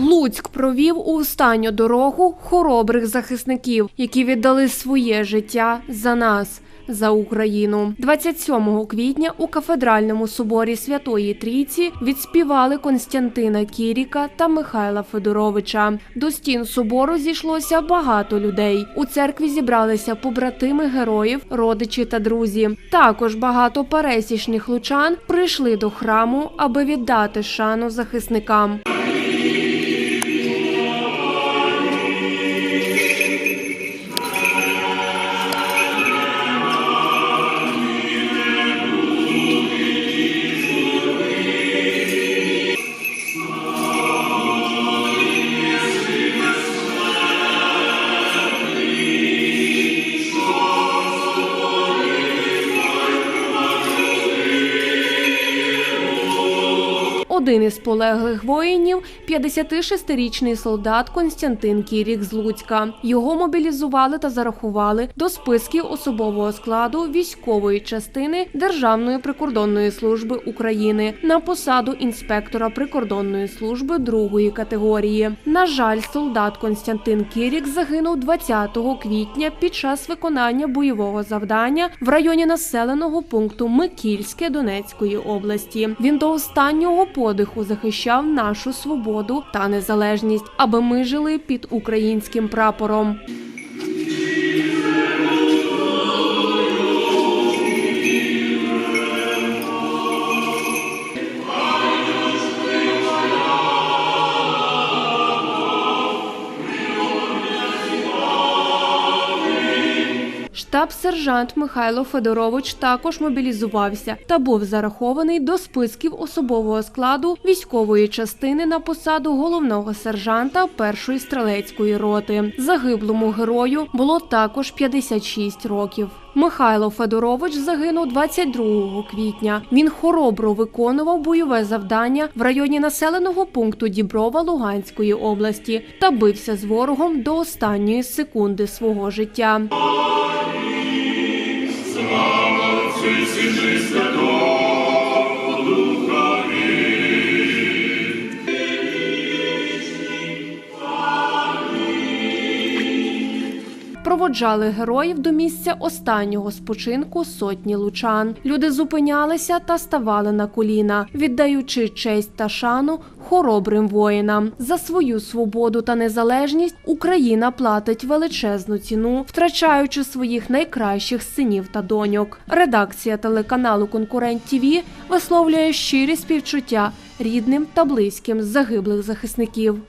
Луцьк провів у останню дорогу хоробрих захисників, які віддали своє життя за нас. За Україну 27 квітня у кафедральному соборі Святої Трійці відспівали Константина Кіріка та Михайла Федоровича. До стін собору зійшлося багато людей. У церкві зібралися побратими героїв, родичі та друзі. Також багато пересічних лучан прийшли до храму, аби віддати шану захисникам. Один із полеглих воїнів – 56-річний солдат Константин Кірік з Луцька. Його мобілізували та зарахували до списків особового складу військової частини Державної прикордонної служби України на посаду інспектора прикордонної служби другої категорії. На жаль, солдат Константин Кірік загинув 20 квітня під час виконання бойового завдання в районі населеного пункту Микільське Донецької області. Він до останнього подиху захищав нашу свободу та незалежність, аби ми жили під українським прапором. Штаб-сержант Михайло Федорович також мобілізувався та був зарахований до списків особового складу військової частини на посаду головного сержанта першої стрілецької роти. Загиблому герою було також 56 років. Михайло Федорович загинув 22 квітня. Він хоробро виконував бойове завдання в районі населеного пункту Діброва Луганської області та бився з ворогом до останньої секунди свого життя. Присвіжи святого. Проводжали героїв до місця останнього спочинку сотні лучан. Люди зупинялися та ставали на коліна, віддаючи честь та шану хоробрим воїнам. За свою свободу та незалежність Україна платить величезну ціну, втрачаючи своїх найкращих синів та доньок. Редакція телеканалу Конкурент ТІВІ висловлює щирі співчуття рідним та близьким загиблих захисників.